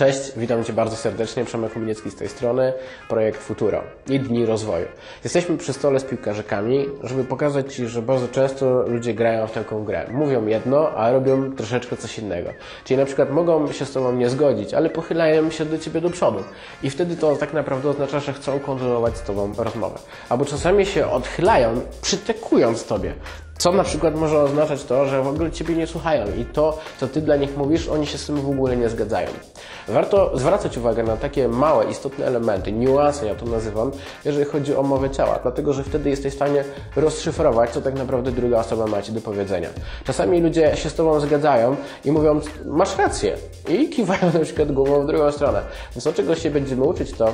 Cześć, witam Cię bardzo serdecznie. Przemek Kumieniecki z tej strony, projekt Futuro i Dni Rozwoju. Jesteśmy przy stole z piłkarzykami, żeby pokazać Ci, że bardzo często ludzie grają w taką grę. Mówią jedno, a robią troszeczkę coś innego. Czyli na przykład mogą się z Tobą nie zgodzić, ale pochylają się do Ciebie do przodu. I wtedy to tak naprawdę oznacza, że chcą kontynuować z Tobą rozmowę. Albo czasami się odchylają, przytekując Tobie. Co na przykład może oznaczać to, że w ogóle Ciebie nie słuchają i to, co Ty dla nich mówisz, oni się z tym w ogóle nie zgadzają. Warto zwracać uwagę na takie małe, istotne elementy, niuanse, ja to nazywam, jeżeli chodzi o mowę ciała, dlatego że wtedy jesteś w stanie rozszyfrować, co tak naprawdę druga osoba ma Ci do powiedzenia. Czasami ludzie się z Tobą zgadzają i mówią, masz rację i kiwają na przykład głową w drugą stronę. Więc to, czego się będziemy uczyć, to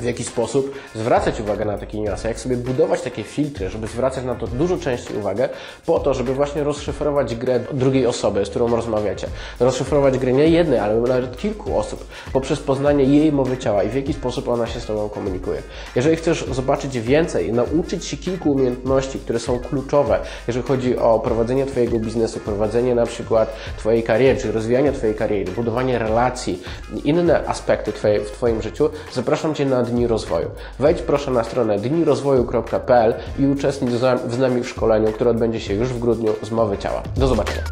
w jaki sposób zwracać uwagę na takie niuanse, jak sobie budować takie filtry, żeby zwracać na to dużo częściej uwagę, po to, żeby właśnie rozszyfrować grę drugiej osoby, z którą rozmawiacie. Rozszyfrować grę nie jednej, ale nawet kilku osób, poprzez poznanie jej mowy ciała i w jaki sposób ona się z Tobą komunikuje. Jeżeli chcesz zobaczyć więcej nauczyć się kilku umiejętności, które są kluczowe, jeżeli chodzi o prowadzenie Twojego biznesu, prowadzenie na przykład Twojej kariery, czy rozwijanie Twojej kariery, budowanie relacji, inne aspekty twoje, w Twoim życiu, zapraszam Cię na Dni Rozwoju. Wejdź proszę na stronę dnirozwoju.pl i uczestnicz z nami w szkoleniu, które odbędzie się już w grudniu z mowy ciała. Do zobaczenia.